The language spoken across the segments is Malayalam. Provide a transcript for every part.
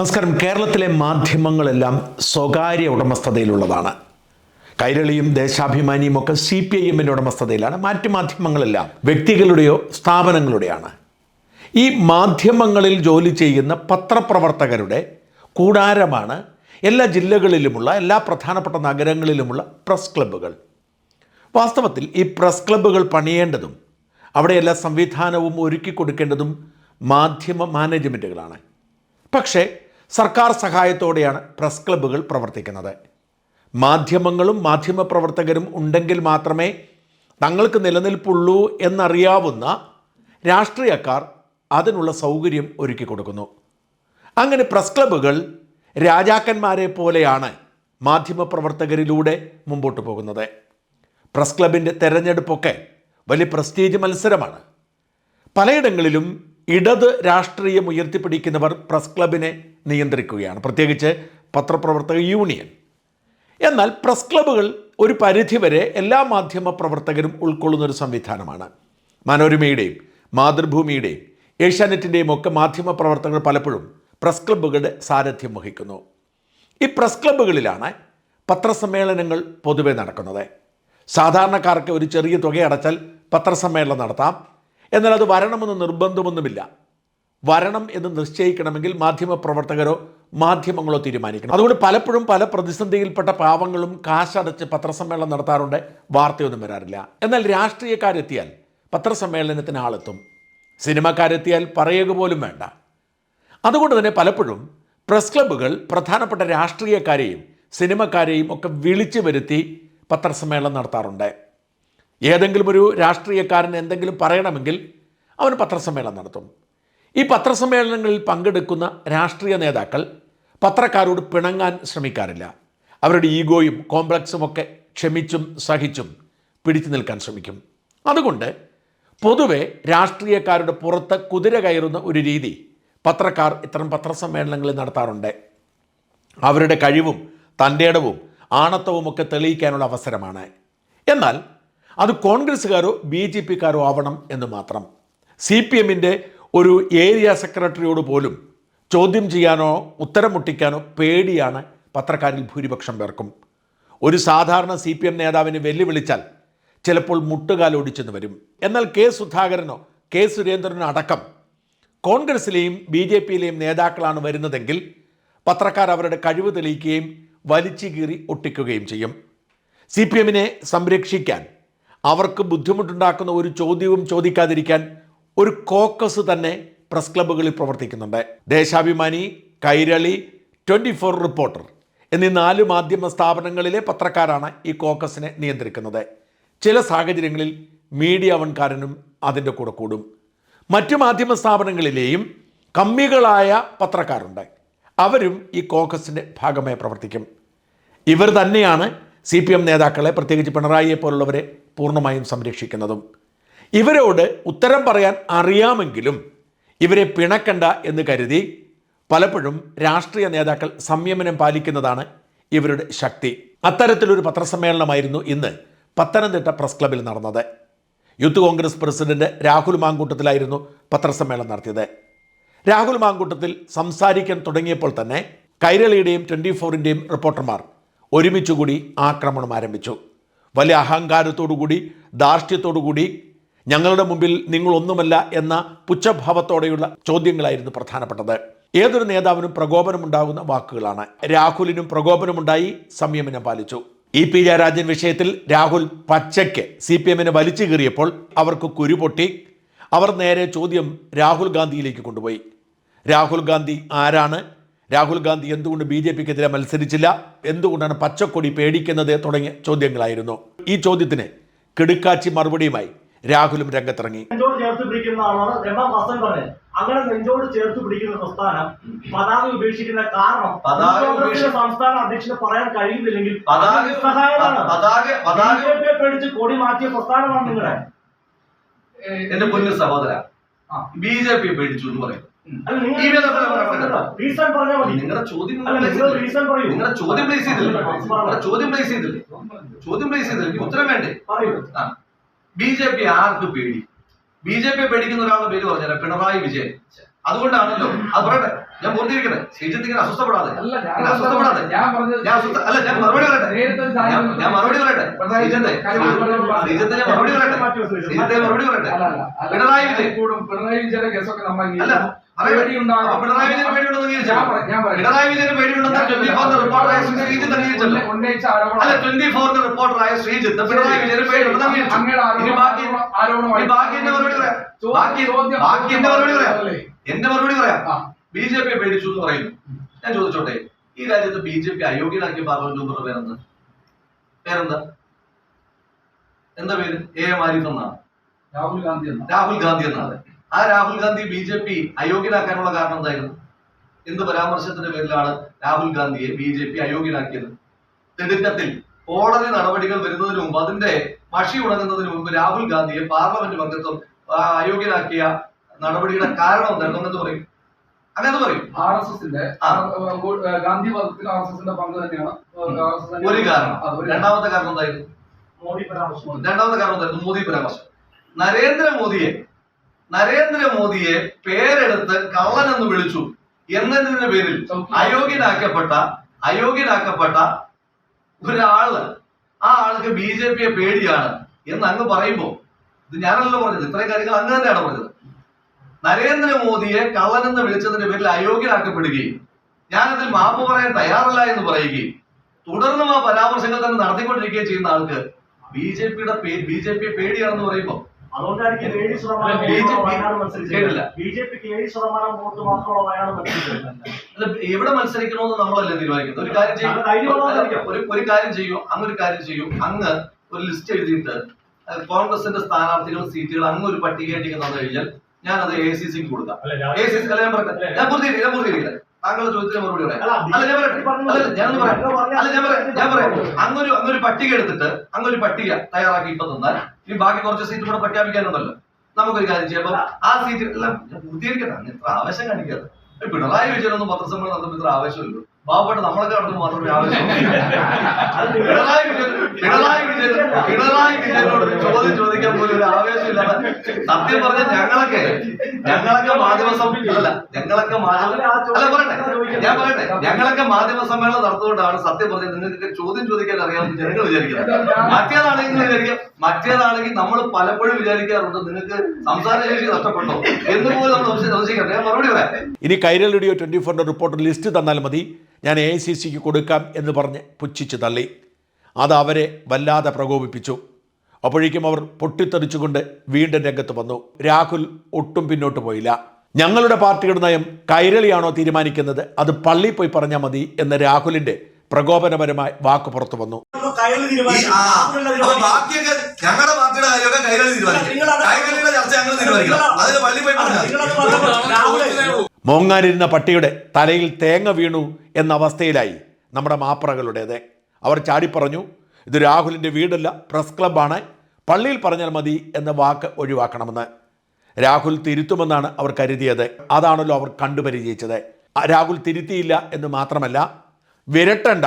നമസ്കാരം. കേരളത്തിലെ മാധ്യമങ്ങളെല്ലാം സ്വകാര്യ ഉടമസ്ഥതയിലുള്ളതാണ്. കൈരളിയും ദേശാഭിമാനിയും ഒക്കെ സി പി ഐ എമ്മിന്റെ ഉടമസ്ഥതയിലാണ്. മറ്റ് മാധ്യമങ്ങളെല്ലാം വ്യക്തികളുടെയോ സ്ഥാപനങ്ങളുടെയാണ്. ഈ മാധ്യമങ്ങളിൽ ജോലി ചെയ്യുന്ന പത്രപ്രവർത്തകരുടെ കൂടാരമാണ് എല്ലാ ജില്ലകളിലുമുള്ള എല്ലാ പ്രധാനപ്പെട്ട നഗരങ്ങളിലുമുള്ള പ്രസ് ക്ലബ്ബുകൾ. വാസ്തവത്തിൽ ഈ പ്രസ് ക്ലബ്ബുകൾ പണിയേണ്ടതും അവിടെ എല്ലാ സംവിധാനവും ഒരുക്കി കൊടുക്കേണ്ടതും മാധ്യമ മാനേജ്മെന്റുകളാണ് പക്ഷേ സർക്കാർ സഹായത്തോടെയാണ് പ്രസ് ക്ലബ്ബുകൾ പ്രവർത്തിക്കുന്നത്. മാധ്യമങ്ങളും മാധ്യമപ്രവർത്തകരും ഉണ്ടെങ്കിൽ മാത്രമേ തങ്ങൾക്ക് നിലനിൽപ്പുള്ളൂ എന്നറിയാവുന്ന രാഷ്ട്രീയക്കാർ അതിനുള്ള സൗകര്യം ഒരുക്കി കൊടുക്കുന്നു. അങ്ങനെ പ്രസ് ക്ലബ്ബുകൾ രാജാക്കന്മാരെ പോലെയാണ് മാധ്യമപ്രവർത്തകരിലൂടെ മുമ്പോട്ട് പോകുന്നത്. പ്രസ് ക്ലബിന്റെ തെരഞ്ഞെടുപ്പൊക്കെ വലിയ പ്രസ്റ്റീജ് മത്സരമാണ്. പലയിടങ്ങളിലും ഇടത് രാഷ്ട്രീയം ഉയർത്തിപ്പിടിക്കുന്നവർ പ്രസ് ക്ലബിനെ നിയന്ത്രിക്കുകയാണ്. പ്രത്യേകിച്ച് പത്രപ്രവർത്തക യൂണിയൻ. എന്നാൽ പ്രസ് ക്ലബ്ബുകൾ ഒരു പരിധിവരെ എല്ലാ മാധ്യമ പ്രവർത്തകരും ഉൾക്കൊള്ളുന്ന ഒരു സംവിധാനമാണ്. മനോരമയുടെയും മാതൃഭൂമിയുടെയും ഏഷ്യാനെറ്റിന്റെയും ഒക്കെ മാധ്യമ പ്രവർത്തകർ പലപ്പോഴും പ്രസ് ക്ലബ്ബുകളുടെ സാരഥ്യം വഹിക്കുന്നു. ഈ പ്രസ് ക്ലബ്ബുകളിലാണ് പത്രസമ്മേളനങ്ങൾ പൊതുവെ നടക്കുന്നത്. സാധാരണക്കാർക്ക് ഒരു ചെറിയ തുക അടച്ചാൽ പത്രസമ്മേളനം നടത്താം. എന്നാൽ അത് വരണമെന്ന് നിർബന്ധമൊന്നുമില്ല. വരണം എന്ന് നിശ്ചയിക്കണമെങ്കിൽ മാധ്യമപ്രവർത്തകരോ മാധ്യമങ്ങളോ തീരുമാനിക്കണം. അതുകൊണ്ട് പലപ്പോഴും പല പ്രതിസന്ധിയിൽപ്പെട്ട പാവങ്ങളും കാശടച്ച് പത്രസമ്മേളനം നടത്താറുണ്ട്. വാർത്തയൊന്നും വരാറില്ല. എന്നാൽ രാഷ്ട്രീയക്കാരെത്തിയാൽ പത്രസമ്മേളനത്തിന് ആളെത്തും. സിനിമക്കാരെത്തിയാൽ പറയുക പോലും വേണ്ട. അതുകൊണ്ട് തന്നെ പലപ്പോഴും പ്രസ് ക്ലബ്ബുകൾ പ്രധാനപ്പെട്ട രാഷ്ട്രീയക്കാരെയും സിനിമക്കാരെയും ഒക്കെ വിളിച്ചു വരുത്തി പത്രസമ്മേളനം നടത്താറുണ്ട്. ഏതെങ്കിലും ഒരു രാഷ്ട്രീയക്കാരന് എന്തെങ്കിലും പറയണമെങ്കിൽ അവൻ പത്രസമ്മേളനം നടത്തും. ഈ പത്രസമ്മേളനങ്ങളിൽ പങ്കെടുക്കുന്ന രാഷ്ട്രീയ നേതാക്കൾ പത്രക്കാരോട് പിണങ്ങാൻ ശ്രമിക്കാറില്ല. അവരുടെ ഈഗോയും കോംപ്ലക്സും ഒക്കെ ക്ഷമിച്ചും സഹിച്ചും പിടിച്ചു നിൽക്കാൻ ശ്രമിക്കും. അതുകൊണ്ട് പൊതുവെ രാഷ്ട്രീയക്കാരുടെ പുറത്ത് കുതിര കയറുന്ന ഒരു രീതി പത്രക്കാർ ഇത്തരം പത്രസമ്മേളനങ്ങളിൽ നടത്താറുണ്ട്. അവരുടെ കഴിവും തന്റെ ഇടവും ആണത്വവും ഒക്കെ തെളിയിക്കാനുള്ള അവസരമാണ്. എന്നാൽ അത് കോൺഗ്രസ്സുകാരോ ബി ജെ പിക്കാരോ ആവണം എന്ന് മാത്രം. സി പി എമ്മിന്റെ ഒരു ഏരിയ സെക്രട്ടറിയോട് പോലും ചോദ്യം ചെയ്യാനോ ഉത്തരം മുട്ടിക്കാനോ പേടിയാണ് പത്രക്കാരിൽ ഭൂരിപക്ഷം പേർക്കും. ഒരു സാധാരണ സി പി എം നേതാവിന് വെല്ലുവിളിച്ചാൽ ചിലപ്പോൾ മുട്ടുകാലൊടിച്ചെന്ന് വരും. എന്നാൽ കെ സുധാകരനോ കെ സുരേന്ദ്രനോ അടക്കം കോൺഗ്രസിലെയും ബി ജെ പിയിലെയും നേതാക്കളാണ് വരുന്നതെങ്കിൽ പത്രക്കാർ അവരുടെ കഴിവ് തെളിയിക്കുകയും വലിച്ചു കീറി ഒട്ടിക്കുകയും ചെയ്യും. സി പി എമ്മിനെ സംരക്ഷിക്കാൻ അവർക്ക് ബുദ്ധിമുട്ടുണ്ടാക്കുന്ന ഒരു ചോദ്യവും ചോദിക്കാതിരിക്കാൻ ഒരു കോക്കസ് തന്നെ പ്രസ് ക്ലബ്ബുകളിൽ പ്രവർത്തിക്കുന്നുണ്ട്. Deshabhimani Kairali twenty four reporter എന്നീ നാല് മാധ്യമ സ്ഥാപനങ്ങളിലെ പത്രക്കാരാണ് ഈ കോക്കസിനെ നിയന്ത്രിക്കുന്നത്. ചില സാഹചര്യങ്ങളിൽ മീഡിയ വൺകാരനും അതിന്റെ കൂടെ കൂടും. മറ്റു മാധ്യമ സ്ഥാപനങ്ങളിലെയും കമ്മികളായ പത്രക്കാരുണ്ട്. അവരും ഈ കോക്കസിന്റെ ഭാഗമായി പ്രവർത്തിക്കും. ഇവർ തന്നെയാണ് സി പി എം നേതാക്കളെ പ്രത്യേകിച്ച് പിണറായിയെ പോലുള്ളവരെ പൂർണമായും സംരക്ഷിക്കുന്നതും. ഇവരോട് ഉത്തരം പറയാൻ അറിയാമെങ്കിലും ഇവരെ പിണക്കണ്ട എന്ന് കരുതി പലപ്പോഴും രാഷ്ട്രീയ നേതാക്കൾ സംയമനം പാലിക്കുന്നതാണ് ഇവരുടെ ശക്തി. അത്തരത്തിലൊരു പത്രസമ്മേളനമായിരുന്നു ഇന്ന് പത്തനംതിട്ട പ്രസ് ക്ലബിൽ നടന്നത്. യൂത്ത് കോൺഗ്രസ് പ്രസിഡന്റ് രാഹുൽ മാങ്കൂട്ടത്തിലായിരുന്നു പത്രസമ്മേളനം നടത്തിയത്. രാഹുൽ മാങ്കൂട്ടത്തിൽ സംസാരിക്കാൻ തുടങ്ങിയപ്പോൾ തന്നെ കൈരളിയുടെയും ട്വന്റി ഫോറിന്റെയും റിപ്പോർട്ടർമാർ ഒരുമിച്ചുകൂടി ആക്രമണം ആരംഭിച്ചു. വലിയ അഹങ്കാരത്തോടുകൂടി ധാർഷ്ട്യത്തോടുകൂടി ഞങ്ങളുടെ മുമ്പിൽ നിങ്ങളൊന്നുമല്ല എന്ന പുച്ഛഭാവത്തോടെയുള്ള ചോദ്യങ്ങളായിരുന്നു പ്രധാനപ്പെട്ടത്. ഏതൊരു നേതാവിനും പ്രകോപനമുണ്ടാകുന്ന വാക്കുകളാണ്. രാഹുലിനും പ്രകോപനമുണ്ടായി സംയമനം പാലിച്ചു. ഇ പി ജയരാജൻ വിഷയത്തിൽ രാഹുൽ പച്ചയ്ക്ക് സി പി എമ്മിനെ വലിച്ചു കീറിയപ്പോൾ അവർക്ക് കുരുപൊട്ടി. അവർ നേരെ ചോദ്യം രാഹുൽ ഗാന്ധിയിലേക്ക് കൊണ്ടുപോയി. രാഹുൽ ഗാന്ധി ആരാണ്? രാഹുൽ ഗാന്ധി എന്തുകൊണ്ട് ബി ജെ പിക്കെതിരെ മത്സരിച്ചില്ല? എന്തുകൊണ്ടാണ് പച്ചക്കൊടി പേടിക്കുന്നത്? തുടങ്ങിയ ചോദ്യങ്ങളായിരുന്നു. ഈ ചോദ്യത്തിന് കിടുക്കാച്ചി മറുപടിയുമായി രാഹുലും രംഗത്തിറങ്ങി. നെഞ്ചോട് ചേർത്ത് പറഞ്ഞത് അങ്ങനെ നെഞ്ചോട് ചേർത്ത് പിടിക്കുന്ന പ്രസ്ഥാനം പതാക ഉപേക്ഷിക്കുന്ന കാരണം പതാക സംസ്ഥാന അധ്യക്ഷന് പറയാൻ കഴിയുന്നില്ലെങ്കിൽ പതാക പതാക പതാക ബിജെപിയെ പേടിച്ച് കൊടി മാറ്റിയ പ്രസ്ഥാനമാണ് നിങ്ങളുടെ എന്റെ പൊന്നു സഹോദര ആ. ബി ജെ പി പേടിച്ചു എന്ന് പറയും. അല്ല നിങ്ങൾ ഈ റീസൺ പറഞ്ഞാൽ മതി. നിങ്ങളുടെ ചോദ്യം അല്ല, നിങ്ങൾ reason പറയൂ. നിങ്ങളുടെ ചോദ്യം പ്ലേസ് ചെയ്തില്ലേ? നിങ്ങളുടെ ചോദ്യം പ്ലേസ് ചെയ്തില്ലേ? ചോദ്യം പ്ലേസ് ചെയ്തില്ലേ? എനിക്ക് ഉത്തരം വേണ്ടേ? പറയൂ. ബി ജെ പി ആർക്ക് പേടി? ബി ജെ പി പേടിക്കുന്ന ഒരാളുടെ പേര് പറഞ്ഞാൽ പിണറായി വിജയൻ. അതുകൊണ്ടാണല്ലോ അത് പറയട്ടെ. ഞാൻ പൂർത്തീകരിക്കട്ടെ ശ്രീജിത്ത് ഇങ്ങനെ അസ്വസ്ഥപ്പെടാതെ. അല്ല, ഞാൻ ഇങ്ങനെ അസ്വസ്ഥപ്പെടാതെ. ഞാൻ അല്ല ഞാൻ മറുപടി പറയട്ടെ. ഞാൻ മറുപടി പറയട്ടെ. പിണറായി ശ്രീജിത്തെ ശ്രീജിത്തെ ഞാൻ മറുപടി പറയട്ടെ. ശ്രീജിത്തെ മറുപടി പറയട്ടെ. പിണറായി വിജയൻ. പിണറായി വിജയന്റെ കേസൊക്കെ നമ്മൾ അല്ല ഉന്നയിച്ച ആരോപണം. റിപ്പോർട്ടറായ ശ്രീജിത്ത് പിണറായി വിജയന് അംഗീകരിച്ചു എന്റെ മറുപടി പറയാം. ബി ജെ പി പേടിച്ചു എന്ന് പറയുന്നു. ഞാൻ ചോദിച്ചോട്ടെ ഈ രാജ്യത്ത് ബി ജെ പി അയോഗ്യനാക്കിയ പാർലമെന്റ് മെമ്പർ പേരെന്ത്? പേരെന്താ? എന്താ പേര്? എ എം ആരിഫ് എന്നാണ്. രാഹുൽ ഗാന്ധി രാഹുൽ ഗാന്ധി എന്നാണ്. ആ Rahul Gandhi B J P അയോഗ്യനാക്കാനുള്ള കാരണം എന്തായിരുന്നു? എന്ത് പരാമർശത്തിന്റെ പേരിലാണ് രാഹുൽ ഗാന്ധിയെ ബി ജെ പി അയോഗ്യനാക്കിയത്? തിടുക്കത്തിൽ കോടതി നടപടികൾ വരുന്നതിന് മുമ്പ് അതിന്റെ മഷി ഉണങ്ങുന്നതിന് മുമ്പ് രാഹുൽ ഗാന്ധിയെ പാർലമെന്റ് അംഗത്വം അയോഗ്യനാക്കിയ നടപടിയുടെ കാരണം എന്തായിരുന്നു? എന്ന് പറയും. അങ്ങനെ പറയും. ആർ എസ് എസിന്റെ ഗാന്ധി വധത്തിൽ ആർ എസ് എസിന്റെ പങ്ക് തന്നെയാണ്. ഒരു കാരണം. അത് രണ്ടാമത്തെ കാരണം എന്തായിരുന്നു? മോദി പരാമർശം. രണ്ടാമത്തെ കാരണം എന്തായിരുന്നു? മോദി പരാമർശം. നരേന്ദ്രമോദിയെ നരേന്ദ്രമോദിയെ പേരെടുത്ത് കള്ളൻ എന്ന് വിളിച്ചു എന്നതിന്റെ പേരിൽ അയോഗ്യനാക്കപ്പെട്ട അയോഗ്യനാക്കപ്പെട്ട ഒരാൾ. ആ ആൾക്ക് ബി ജെ പിയെ പേടിയാണ് എന്ന് അങ്ങ് പറയുമ്പോ ഇത് ഞാനല്ലോ പറഞ്ഞത് ഇത്രയും കാര്യങ്ങൾ അങ്ങ് തന്നെയാണ് പറഞ്ഞത്. നരേന്ദ്രമോദിയെ കള്ളൻ എന്ന് വിളിച്ചതിന്റെ പേരിൽ അയോഗ്യനാക്കപ്പെടുകയും ഞാനതിൽ മാപ്പ് പറയാൻ തയ്യാറല്ല എന്ന് പറയുകയും തുടർന്നും ആ പരാമർശങ്ങൾ തന്നെ നടത്തിക്കൊണ്ടിരിക്കുകയും ചെയ്യുന്ന ആൾക്ക് ബി ജെ പിയുടെ ബി ജെ പിയെ പേടിയാണെന്ന് പറയുമ്പോ അതുകൊണ്ടായിരിക്കും ഏഴ് ശതമാനം വയനാട്. മത്സരിച്ചത് ബി ജെ പിക്ക് ഏഴ് ശതമാനം വോട്ട് മാത്രമുള്ള വയനാട് മത്സരിച്ചത് എവിടെ മത്സരിക്കണമെന്ന് നമ്മളല്ലേ തീരുമാനിക്കുന്നത്? ഒരു കാര്യം ചെയ്യും. ഒരു ഒരു കാര്യം ചെയ്യൂ. അങ്ങ് ഒരു കാര്യം ചെയ്യൂ. അങ്ങ് ഒരു ലിസ്റ്റ് എഴുതിയിട്ട് കോൺഗ്രസിന്റെ സ്ഥാനാർത്ഥികൾ സീറ്റുകൾ അങ്ങ് ഒരു പട്ടികയായിട്ട് തന്നു കഴിഞ്ഞാൽ ഞാൻ അത് എ സി സിക്ക് കൊടുക്കാം. എ സി സി ഞാൻ പറഞ്ഞു ഞാൻ പൂർത്തീകരിക്കാം ഞാൻ പൂർത്തീകരിക്കാം. താങ്കളുടെ ചോദ്യത്തിന് മറുപടി പറയാം. അങ്ങൊരു അങ്ങൊരു പട്ടിക എടുത്തിട്ട് അങ്ങൊരു പട്ടിക തയ്യാറാക്കി ഇപ്പൊ തന്നാൽ ഇനി ബാക്കി കുറച്ച് സീറ്റ് കൂടെ പ്രഖ്യാപിക്കാനുണ്ടല്ലോ. നമുക്കൊരു കാര്യം ചെയ്യാം. ആ സീറ്റ് എല്ലാം പൂർത്തീകരിക്കണം ഇത്ര ആവേശം കാണിക്കാതെ. പിണറായി വിജയനൊന്നും പത്രസമ്മേളനം നടത്തുമ്പോൾ ഇത്ര ആവേശമില്ലല്ലോ. പാവപ്പെട്ട നമ്മളൊക്കെ നടത്തുമ്പോൾ മാത്രമേ പിണറായി വിജയനോട് ചോദ്യം ചോദിക്കാൻ പോലും ഒരു ആവേശമില്ലാതെ സത്യം പറഞ്ഞ ഞങ്ങളൊക്കെ ഞങ്ങളൊക്കെ മാധ്യമ സമ്മേളനം അല്ല ഞങ്ങളൊക്കെ മാധ്യമ അല്ല പറയട്ടെ. ഞാൻ പറയട്ടെ. ഞങ്ങളൊക്കെ മാധ്യമ സമ്മേളനം നടത്തുകൊണ്ടാണ് സത്യം പറഞ്ഞത് നിങ്ങൾക്ക് ചോദ്യം ചോദിക്കാൻ അറിയാമെന്ന് ജനങ്ങൾ വിചാരിക്കുന്നത്. മറ്റേതാണെങ്കിൽ വിചാരിക്കാം. മറ്റേതാണെങ്കിൽ നമ്മൾ പലപ്പോഴും വിചാരിക്കാറുണ്ട് നിങ്ങൾക്ക് സംസാരശേഷി നഷ്ടപ്പെട്ടോ എന്ന് പോലും നമ്മൾ സംശയം- സംശയിക്കട്ടെ ഞാൻ മറുപടി പറയാം. ഇനി കൈരൽ റേഡിയോ ട്വന്റി ഫോറിന്റെ റിപ്പോർട്ടർ ലിസ്റ്റ് തന്നാൽ മതി. ഞാൻ എ ഐ സി സിക്ക് കൊടുക്കാം എന്ന് പറഞ്ഞ് പുച്ഛിച്ച് തള്ളി. അത് അവരെ വല്ലാതെ പ്രകോപിപ്പിച്ചു. അപ്പോഴേക്കും അവർ പൊട്ടിത്തെറിച്ചുകൊണ്ട് വീണ്ടും രംഗത്ത് വന്നു. രാഹുൽ ഒട്ടും പിന്നോട്ട് പോയില്ല. ഞങ്ങളുടെ പാർട്ടിയുടെ നയം കൈരളിയാണോ തീരുമാനിക്കുന്നത്? അത് പള്ളി പോയി പറഞ്ഞാൽ മതി എന്ന് രാഹുലിന്റെ പ്രകോപനപരമായ വാക്ക് പുറത്തു വന്നു. ഞങ്ങളുടെ പാർട്ടിയുടെ കാര്യമൊക്കെ കൈരളി തീരുമാനിക്കും. കൈരളിയുടെ ചർച്ച ഞങ്ങൾ തീരുമാനിക്കണം അതിന് പള്ളി പോയി. മോങ്ങാനിരുന്ന പട്ടിയുടെ തലയിൽ തേങ്ങ വീണു എന്ന അവസ്ഥയിലായി നമ്മുടെ മാപ്രകളുടേത് അവർ ചാടിപ്പറഞ്ഞു ഇത് രാഹുലിന്റെ വീടല്ല പ്രസ് ക്ലബ്ബാണ് പള്ളിയിൽ പറഞ്ഞാൽ മതി എന്ന വാക്ക് ഒഴിവാക്കണമെന്ന് രാഹുൽ തിരുത്തുമെന്നാണ് അവർ കരുതിയത് അതാണല്ലോ അവർ കണ്ടുപരിചയിച്ചത് രാഹുൽ തിരുത്തിയില്ല എന്ന് മാത്രമല്ല വിരട്ടണ്ട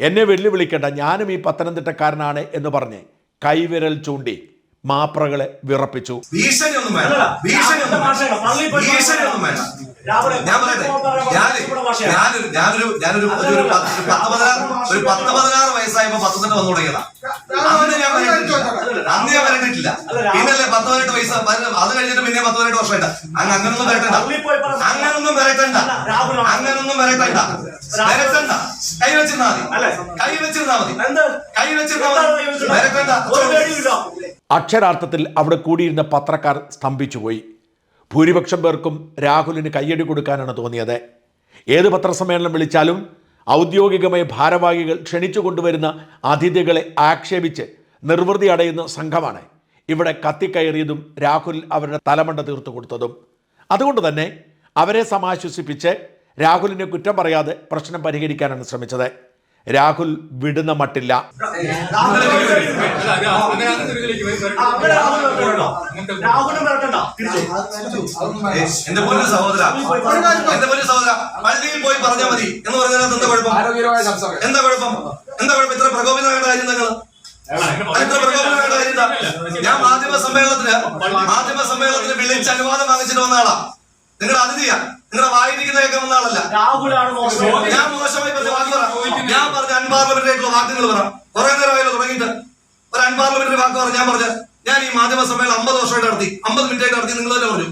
എന്നെ വെല്ലുവിളിക്കേണ്ട ഞാനും ഈ പത്തനംതിട്ടക്കാരനാണ് എന്ന് പറഞ്ഞ് കൈവിരൽ ചൂണ്ടി മാപ്രകളെ വിറപ്പിച്ചു ഭീഷണിയൊന്നും വേണ്ട ഭീഷണിയൊന്നും വേണ്ട ഞാൻ പറയട്ടെ. ഞാൻ ഞാനൊരു ഞാനൊരു ഞാനൊരു ഒരു പത്ത് ഒരു പത്ത് പതിനാറ് ഒരു പത്ത് പതിനാറ് വയസ്സായപ്പോ പത്തനംതിട്ട വന്നു തുടങ്ങിയതാ. അന്ന് ഞാൻ പറഞ്ഞിട്ടില്ല. അന്ന് ഞാൻ വരണ്ടിട്ടില്ല പിന്നല്ലേ പത്ത് പതിനെട്ട് വയസ്സ് അത് കഴിഞ്ഞിട്ട് പിന്നെ പത്ത് പതിനെട്ട് വർഷമായിട്ട്. അങ്ങ് അങ്ങനൊന്നും വരട്ടണ്ട. അങ്ങനൊന്നും വരട്ടണ്ട. അങ്ങനൊന്നും വരട്ടണ്ട. വരട്ടണ്ട. കൈ വെച്ചിരുന്നാ മതി. കൈ വെച്ചിരുന്നാ മതി. കൈ വെച്ചിരുന്നാ മതി. വരട്ടണ്ട. അക്ഷരാർത്ഥത്തിൽ അവിടെ കൂടിയിരുന്ന പത്രക്കാർ സ്തംഭിച്ചുപോയി. ഭൂരിപക്ഷം പേർക്കും രാഹുലിന് കയ്യടി കൊടുക്കാനാണ് തോന്നിയത്. ഏത് പത്രസമ്മേളനം വിളിച്ചാലും ഔദ്യോഗികമായ ഭാരവാഹികൾ ക്ഷണിച്ചു കൊണ്ടുവരുന്ന അതിഥികളെ ആക്ഷേപിച്ച് നിർവൃതി അടയുന്ന സംഘമാണ് ഇവിടെ കത്തിക്കയറിയതും രാഹുൽ അവരുടെ തലമണ്ട തീർത്തു കൊടുത്തതും. അതുകൊണ്ട് തന്നെ അവരെ സമാശ്വസിപ്പിച്ച് രാഹുലിനെ കുറ്റം പറയാതെ പ്രശ്നം പരിഹരിക്കാനാണ് ശ്രമിച്ചത്. രാഹുൽ വിടുന്ന മട്ടില്ല? ഞാൻ മാധ്യമ സമ്മേളനത്തിന് മാധ്യമ സമ്മേളനത്തിന് വിളിച്ച് അനുവാദം വാങ്ങിച്ചിട്ട് വന്ന ആളാ. നിങ്ങൾ അതിഥിയാ നിങ്ങളുടെ വായിരിക്കുന്ന കേൾക്കുന്ന ആളല്ല. രാഹുലാണ് മോശം. ഞാൻ മോശമായി പറഞ്ഞ വാക്ക് പറയാം ഞാൻ പറഞ്ഞ അൺപാർലമെന്ററി ആയിട്ടുള്ള വാക്കുകൾ പറയാം കുറെ നേരമായല്ലോ തുടങ്ങിയിട്ട്. ഒരു അൺപാർലമെന്ററി വാക്ക് പറഞ്ഞു ഞാൻ പറഞ്ഞ ഞാൻ ഈ മാധ്യമ സമ്മേളനം അമ്പത് വർഷമായിട്ട് നടത്തി. അമ്പത് മിനിറ്റ് ആയിട്ട് നടത്തി. നിങ്ങൾ തന്നെ പറഞ്ഞു.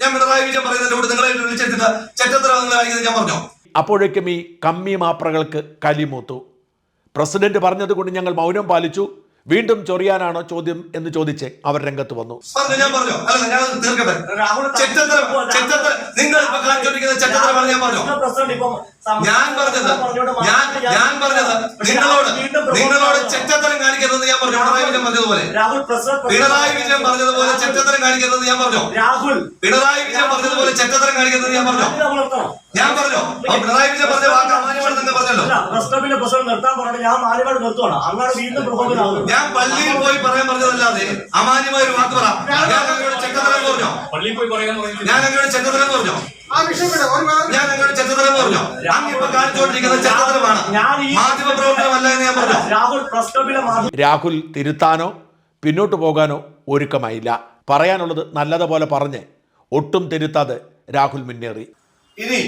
ഞാൻ പിണറായി വിജയൻ പറയുന്നതിന്റെ കൂടെ നിങ്ങളെ വിളിച്ചെടുത്തിട്ട് ചെറ്റത്തരം നിങ്ങൾ കാണിക്കുന്നത് ഞാൻ പറഞ്ഞു? അപ്പോഴേക്കും ഈ കമ്മി മാപ്രകൾക്ക് കലിമൂത്തു. പ്രസിഡന്റ് പറഞ്ഞതുകൊണ്ട് ഞങ്ങൾ മൗനം പാലിച്ചു. വീണ്ടും ചൊറിയാനാണോ ചോദ്യം എന്ന് ചോദിച്ച് അവർ രംഗത്ത് വന്നു. ഞാൻ പറഞ്ഞത് ഞാൻ ഞാൻ പറഞ്ഞത് നിങ്ങളോട് നിങ്ങളോട് ചെറ്റത്തരം കാണിക്കരുതെന്ന് ഞാൻ പറഞ്ഞു? പിണറായി വിജയൻ പറഞ്ഞതുപോലെ. രാഹുൽ പ്രസിഡന്റ് പിണറായി വിജയൻ പറഞ്ഞതുപോലെ ചെറ്റത്തരം കാണിക്കരുതെന്ന് ഞാൻ പറഞ്ഞു? രാഹുൽ പിണറായി വിജയൻ പറഞ്ഞതുപോലെ ചെറ്റത്തരം കാണിക്കരുതെന്ന് ഞാൻ പറഞ്ഞു. ഞാൻ പറഞ്ഞോ? പിണറായി വിജയൻ പറഞ്ഞ വാക്ക് അമാന്യമാണെന്ന് തന്നെ പറഞ്ഞല്ലോ. പ്രസ് ക്ലബിന്റെ പ്രസിഡന്റ് നിർത്താൻ പറഞ്ഞിട്ട് ഞാൻ മാന്യമായിട്ട് നിർത്തുവാണ്. അങ്ങനെ വീണ്ടും പ്രകോപനമാകുന്നു ഞാൻ പള്ളിയിൽ പോയി പറയാൻ പറഞ്ഞതല്ലാതെ അമാന്യമായ ഒരു വാക്ക് പറ. ഞാൻ അങ്ങോട്ട് ചെറ്റത്തരം പറഞ്ഞോ? പള്ളിയിൽ പോയി പറയാൻ ഞാൻ അങ്ങോട്ട് ചെറ്റത്തരം പറഞ്ഞോ? ഞാൻ നിങ്ങളുടെ ചെറ്റത്തരം പറഞ്ഞോ? അങ്ങ് ഇപ്പൊ ഞാൻ ഈ മാധ്യമ പ്രവർത്തനമല്ല എന്ന് ഞാൻ പറഞ്ഞു? രാഹുൽ പ്രസ് രാഹുൽ തിരുത്താനോ പിന്നോട്ട് പോകാനോ ഒരുക്കമായില്ല. പറയാനുള്ളത് നല്ലതുപോലെ പറഞ്ഞ് ഒട്ടും തിരുത്താതെ രാഹുൽ മുന്നേറി. ഇനി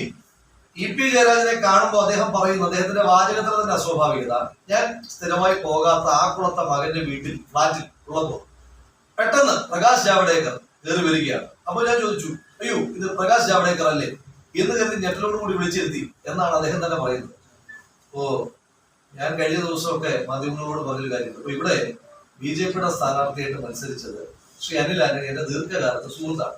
ഇ പി ജയരാജനെ കാണുമ്പോൾ അദ്ദേഹം പറയുന്നു അദ്ദേഹത്തിന്റെ വാചകത്തിൽ തന്നെ അസ്വാഭാവികത. ഞാൻ സ്ഥിരമായി പോകാത്ത ആ കുളത്തെ മകന്റെ വീട്ടിൽ ഫ്ലാറ്റിൽ ഉള്ളപ്പോ. പെട്ടെന്ന് പ്രകാശ് ജാവ്ദേക്കർ കയറി വരികയാണ്. അപ്പോൾ ഞാൻ ചോദിച്ചു അയ്യോ ഇത് പ്രകാശ് ജാവ്ദേക്കർ അല്ലേ? എന്ന് കരുതി ഞെട്ടലോട് കൂടി വിളിച്ചിരുത്തി. എന്നാണ് അദ്ദേഹം തന്നെ പറയുന്നത്. ഓ ഞാൻ കഴിഞ്ഞ ദിവസമൊക്കെ മാധ്യമങ്ങളോട് പറഞ്ഞൊരു കാര്യം. അപ്പൊ ഇവിടെ ബി ജെ പിയുടെ സ്ഥാനാർത്ഥിയായിട്ട് മത്സരിച്ചത് ശ്രീ അനിൽ ആന്റണി എന്റെ ദീർഘകാലത്ത് സുഹൃത്താണ്.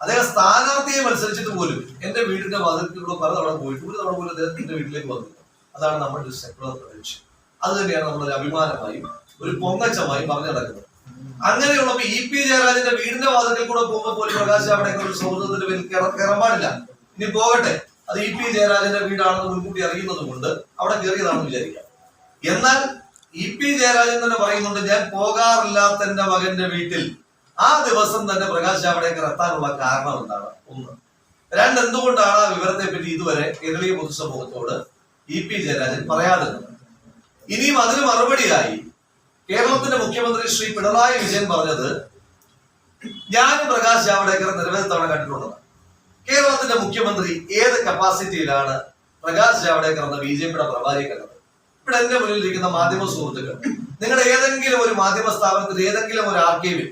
അദ്ദേഹം സ്ഥാനാർത്ഥിയെ മത്സരിച്ചിട്ട് പോലും എന്റെ വീടിന്റെ വാതിലൂടെ പല തവണ പോയിട്ട് ഒരു തവണ പോലും അദ്ദേഹത്തിന്റെ വീട്ടിലേക്ക് വന്നില്ല. അതാണ് നമ്മുടെ ഒരു സെക്കുലർ പ്രതീക്ഷ അത് തന്നെയാണ് നമ്മളൊരു അഭിമാനമായും ഒരു പൊങ്ങച്ചമായും പറഞ്ഞു നടക്കുന്നത്. അങ്ങനെയുള്ളപ്പോ ഇ പി ജയരാജന്റെ വീടിന്റെ വാതിലിൽ കൂടെ പോകുമ്പോൾ പോലും പ്രകാശ് അവിടെ ഒരു സൗഹൃദത്തിന്റെ പേരിൽ കയറാൻ പാടില്ല ഇനി പോകട്ടെ. അത് ഇ പി ജയരാജന്റെ വീടാണെന്ന് മുൻകൂട്ടി അറിയുന്നത് കൊണ്ട് അവിടെ കയറിയതാണെന്ന് വിചാരിക്കാം. എന്നാൽ ഇ പി ജയരാജൻ തന്നെ പറയുന്നുണ്ട് ഞാൻ പോകാറില്ലാത്ത എന്റെ മകന്റെ വീട്ടിൽ ആ ദിവസം തന്നെ പ്രകാശ് ജാവ്ദേക്കർ എത്താനുള്ള കാരണം എന്താണ്? ഒന്ന്. രണ്ട് എന്തുകൊണ്ടാണ് ആ വിവരത്തെ പറ്റി ഇതുവരെ കേരളീയ പൊതുസമൂഹത്തോട് ഇ പി ജയരാജൻ പറയാതിരുന്നത് ഇനിയും അതിന് മറുപടിയായി കേരളത്തിന്റെ മുഖ്യമന്ത്രി ശ്രീ പിണറായി വിജയൻ പറഞ്ഞത് ഞാൻ പ്രകാശ് ജാവ്ദേക്കറെ നിരവധി തവണ കണ്ടിട്ടുള്ളത് കേരളത്തിന്റെ മുഖ്യമന്ത്രി ഏത് കപ്പാസിറ്റിയിലാണ് പ്രകാശ് ജാവ്ദേക്കർ എന്ന ബി ജെ പിയുടെ പ്രഭാരി കണ്ടത്? ഇവിടെ എന്റെ മുന്നിലിരിക്കുന്ന മാധ്യമ സുഹൃത്തുക്കൾ നിങ്ങളുടെ ഏതെങ്കിലും ഒരു മാധ്യമ സ്ഥാപനത്തിൽ ഏതെങ്കിലും ഒരു ആർക്കൈവിൽ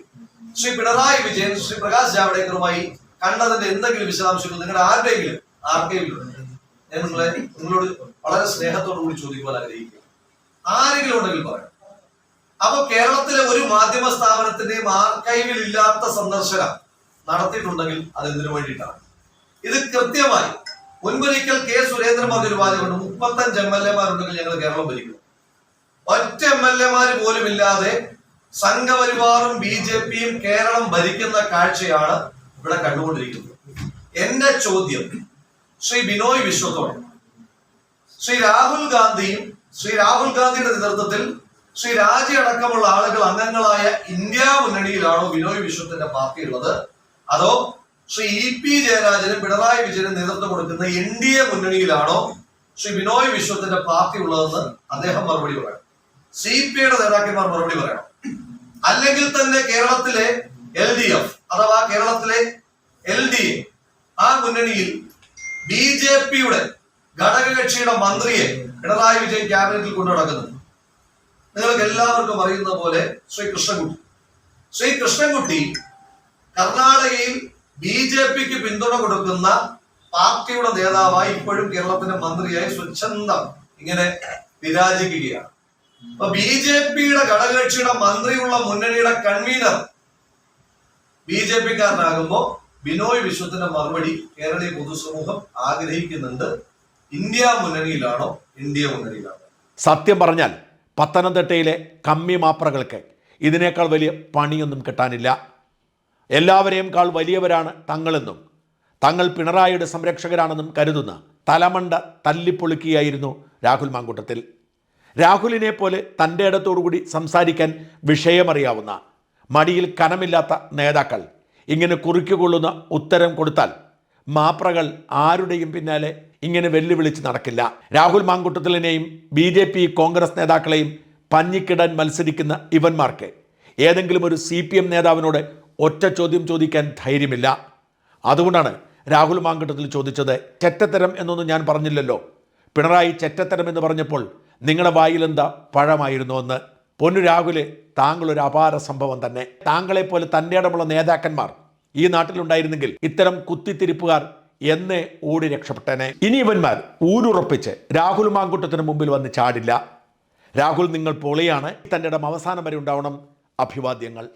ശ്രീ പിണറായി വിജയൻ ശ്രീ പ്രകാശ് ജാവ്ദേക്കറുമായി കണ്ടതിന്റെ എന്തെങ്കിലും വിശദാംശങ്ങൾ നിങ്ങളുടെ ആരുടെയെങ്കിലും ആർക്കെങ്കിലും ഞാൻ നിങ്ങളെ നിങ്ങളോട് വളരെ സ്നേഹത്തോടു കൂടി ചോദിക്കുവാൻ ആഗ്രഹിക്കുക ആരെങ്കിലും ഉണ്ടെങ്കിൽ പറയാം. അപ്പൊ കേരളത്തിലെ ഒരു മാധ്യമ സ്ഥാപനത്തിന്റെയും ആർക്കൈവിൽ ഇല്ലാത്ത സന്ദർശനം നടത്തിയിട്ടുണ്ടെങ്കിൽ അത് എന്തിനു വേണ്ടിയിട്ടാണ്? ഇത് കൃത്യമായി മുൻപൊരിക്കൽ കെ സുരേന്ദ്രൻ പറഞ്ഞൊരു വാചകമുണ്ട്. മുപ്പത്തഞ്ച് എം എൽ എമാരുണ്ടെങ്കിൽ ഞങ്ങൾ കേരളം ഭരിക്കും. ഒറ്റ എം എൽ എമാര് പോലും ഇല്ലാതെ സംഘപരിവാറും ബി ജെ പിയും കേരളം ഭരിക്കുന്ന കാഴ്ചയാണ് ഇവിടെ കണ്ടുകൊണ്ടിരിക്കുന്നത്. എന്റെ ചോദ്യം ശ്രീ ബിനോയ് വിശ്വത്തോടെ. ശ്രീ രാഹുൽ ഗാന്ധിയും ശ്രീ രാഹുൽ ഗാന്ധിയുടെ നേതൃത്വത്തിൽ ശ്രീ രാജി അടക്കമുള്ള ആളുകൾ അംഗങ്ങളായ ഇന്ത്യ മുന്നണിയിലാണോ ബിനോയ് വിശ്വത്തിന്റെ പാർട്ടി ഉള്ളത്? അതോ ശ്രീ ഇ പി ജയരാജനും പിണറായി വിജയനും നേതൃത്വം കൊടുക്കുന്ന എൻ ഡി എ മുന്നണിയിലാണോ ശ്രീ ബിനോയ് വിശ്വത്തിന്റെ പാർട്ടി ഉള്ളതെന്ന് അദ്ദേഹം മറുപടി പറയണം. സി പി ഐയുടെ നേതാക്കന്മാർ മറുപടി പറയണം. അല്ലെങ്കിൽ തന്നെ കേരളത്തിലെ എൽ ഡി എഫ് അഥവാ കേരളത്തിലെ എൽ ഡി എ. ആ മുന്നണിയിൽ ബി ജെ പിയുടെ ഘടകകക്ഷിയുടെ മന്ത്രിയെ പിണറായി വിജയൻ ക്യാബിനറ്റിൽ കൊണ്ടു നടക്കുന്നത് നിങ്ങൾക്ക് എല്ലാവർക്കും അറിയുന്ന പോലെ ശ്രീ കൃഷ്ണൻകുട്ടി. ശ്രീ കൃഷ്ണൻകുട്ടി കർണാടകയിൽ ബി ജെ പിക്ക് പിന്തുണ കൊടുക്കുന്ന പാർട്ടിയുടെ നേതാവായി ഇപ്പോഴും കേരളത്തിന്റെ മന്ത്രിയായി സ്വച്ഛന്തം ഇങ്ങനെ വിരാജിക്കുകയാണ്. അപ്പൊ ബി ജെ പിയുടെ ഘടകകക്ഷിയുടെ മന്ത്രിയുള്ള മുന്നണിയുടെ കൺവീനർ ബി ജെ പിക്കാരനാകുമ്പോ ബിനോയ് വിശ്വത്തിന്റെ മറുപടി കേരളീയ പൊതുസമൂഹം ആഗ്രഹിക്കുന്നുണ്ട്. ഇന്ത്യ മുന്നണിയിലാണോ? ഇന്ത്യ മുന്നണിയിലാണോ? സത്യം പറഞ്ഞാൽ പത്തനംതിട്ടയിലെ കമ്മി മാപ്രകൾക്ക് ഇതിനേക്കാൾ വലിയ പണിയൊന്നും കിട്ടാനില്ല. എല്ലാവരെയും വലിയവരാണ് തങ്ങളെന്നും തങ്ങൾ പിണറായിയുടെ സംരക്ഷകരാണെന്നും കരുതുന്ന തലമണ്ട തല്ലിപ്പൊളുക്കിയായിരുന്നു രാഹുൽ മാങ്കൂട്ടത്തിൽ. രാഹുലിനെ പോലെ തന്റെ ഇടത്തോടുകൂടി സംസാരിക്കാൻ വിഷയമറിയാവുന്ന മടിയിൽ കനമില്ലാത്ത നേതാക്കൾ ഇങ്ങനെ കുറിക്കുകൊള്ളുന്ന ഉത്തരം കൊടുത്താൽ മാപ്രകൾ ആരുടെയും പിന്നാലെ ഇങ്ങനെ വെല്ലുവിളിച്ച് നടക്കില്ല. രാഹുൽ മാങ്കുട്ടത്തിലിനെയും ബി ജെ പി കോൺഗ്രസ് നേതാക്കളെയും പഞ്ഞിക്കിടാൻ മത്സരിക്കുന്ന ഇവന്മാർക്ക് ഏതെങ്കിലും ഒരു സി പി എം നേതാവിനോട് ഒറ്റ ചോദ്യം ചോദിക്കാൻ ധൈര്യമില്ല. അതുകൊണ്ടാണ് രാഹുൽ മാങ്കുട്ടത്തിൽ ചോദിച്ചത് ചെറ്റത്തരം എന്നൊന്നും ഞാൻ പറഞ്ഞില്ലല്ലോ. പിണറായി ചെറ്റത്തരം എന്ന് പറഞ്ഞപ്പോൾ നിങ്ങളുടെ വായിലെന്താ പഴമായിരുന്നു എന്ന്. പൊന്നു രാഹുൽ താങ്കളൊരു അപാര സംഭവം തന്നെ. താങ്കളെപ്പോലെ തന്റെ ഇടമുള്ള നേതാക്കന്മാർ ഈ നാട്ടിലുണ്ടായിരുന്നെങ്കിൽ ഇത്തരം കുത്തിത്തിരിപ്പുകാർ എന്നെ ഓടി രക്ഷപ്പെട്ടേനെ. ഇനി ഇവന്മാർ ഊരുറപ്പിച്ച് രാഹുൽ മാങ്കുട്ടത്തിന് മുമ്പിൽ വന്ന് ചാടില്ല. രാഹുൽ നിങ്ങൾ പൊളിയാണ്. തന്റെ ഇടം അവസാനം വരെ ഉണ്ടാവണം അഭിവാദ്യങ്ങൾ.